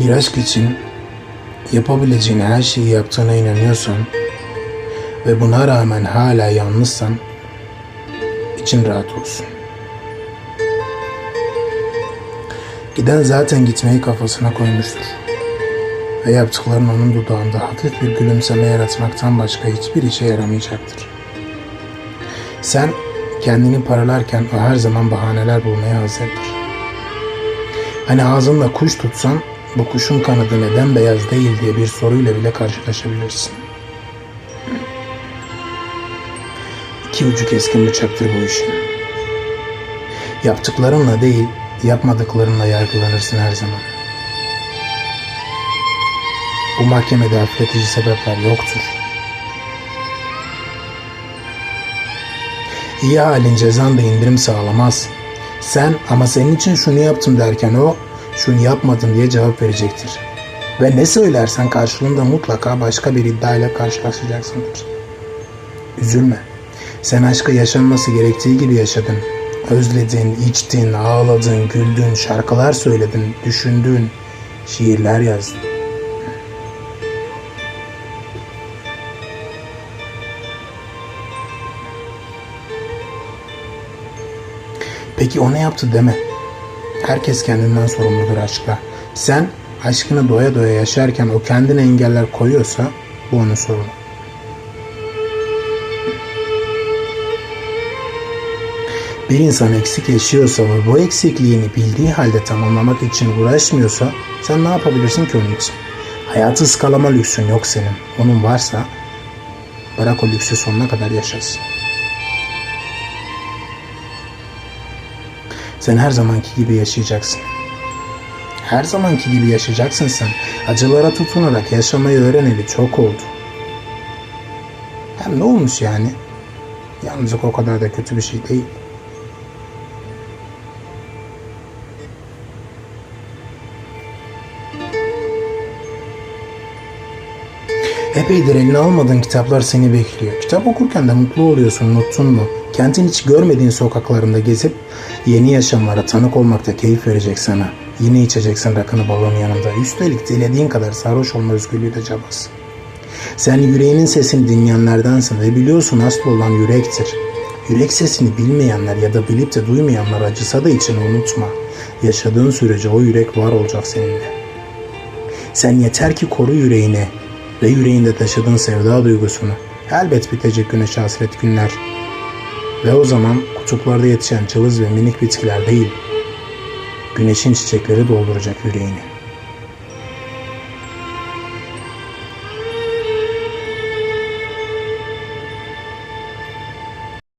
Bir aşk için yapabileceğin her şeyi yaptığına inanıyorsan ve buna rağmen hala yalnızsan için rahat olsun. Giden zaten gitmeyi kafasına koymuştur. Ve yaptıkların onun dudağında hafif bir gülümseme yaratmaktan başka hiçbir işe yaramayacaktır. Sen kendini paralarken o her zaman bahaneler bulmaya hazırdır. Hani ağzında kuş tutsan bu kuşun kanadı neden beyaz değil diye bir soruyla bile karşılaşabilirsin. İki ucu keskin bıçaktır bu işin. Yaptıklarınla değil, yapmadıklarınla yargılanırsın her zaman. Bu mahkemede hafifletici sebepler yoktur. İyi halin cezan da indirim sağlamaz. Sen ama senin için şunu yaptım derken o şunu yapmadın diye cevap verecektir. Ve ne söylersen karşılığında mutlaka başka bir iddiayla karşılaşacaksındır. Üzülme. Sen aşkı yaşanması gerektiği gibi yaşadın. Özledin, içtin, ağladın, güldün, şarkılar söyledin, düşündün, şiirler yazdın. Peki o ne yaptı deme. Herkes kendinden sorumludur aşkla. Sen aşkını doya doya yaşarken o kendine engeller koyuyorsa bu onun sorunu. Bir insan eksik yaşıyorsa ve bu eksikliğini bildiği halde tamamlamak için uğraşmıyorsa sen ne yapabilirsin ki onun için? Hayatı ıskalama lüksün yok senin. Onun varsa bırak o lüksü sonuna kadar yaşasın. Sen her zamanki gibi yaşayacaksın. Her zamanki gibi yaşayacaksın sen. Acılara tutunarak yaşamayı öğreneli çok oldu. Hem ne olmuş yani? Yalnızlık o kadar da kötü bir şey değil. Epeydir eline almadığın kitaplar seni bekliyor. Kitap okurken de mutlu oluyorsun, unuttun mu? Kentin hiç görmediğin sokaklarında gezip yeni yaşamlara tanık olmakta keyif verecek sana. Yine içeceksin rakını balon yanında. Üstelik dilediğin kadar sarhoş olma özgürlüğü de cabası. Sen yüreğinin sesini dinleyenlerdensin ve biliyorsun asıl olan yürektir. Yürek sesini bilmeyenler ya da bilip de duymayanlar acısa da için unutma. Yaşadığın sürece o yürek var olacak seninle. Sen yeter ki koru yüreğini ve yüreğinde taşıdığın sevda duygusunu. Elbet bitecek güneş hasret günler. Ve o zaman kutuplarda yetişen cılız ve minik bitkiler değil, güneşin çiçekleri dolduracak yüreğini.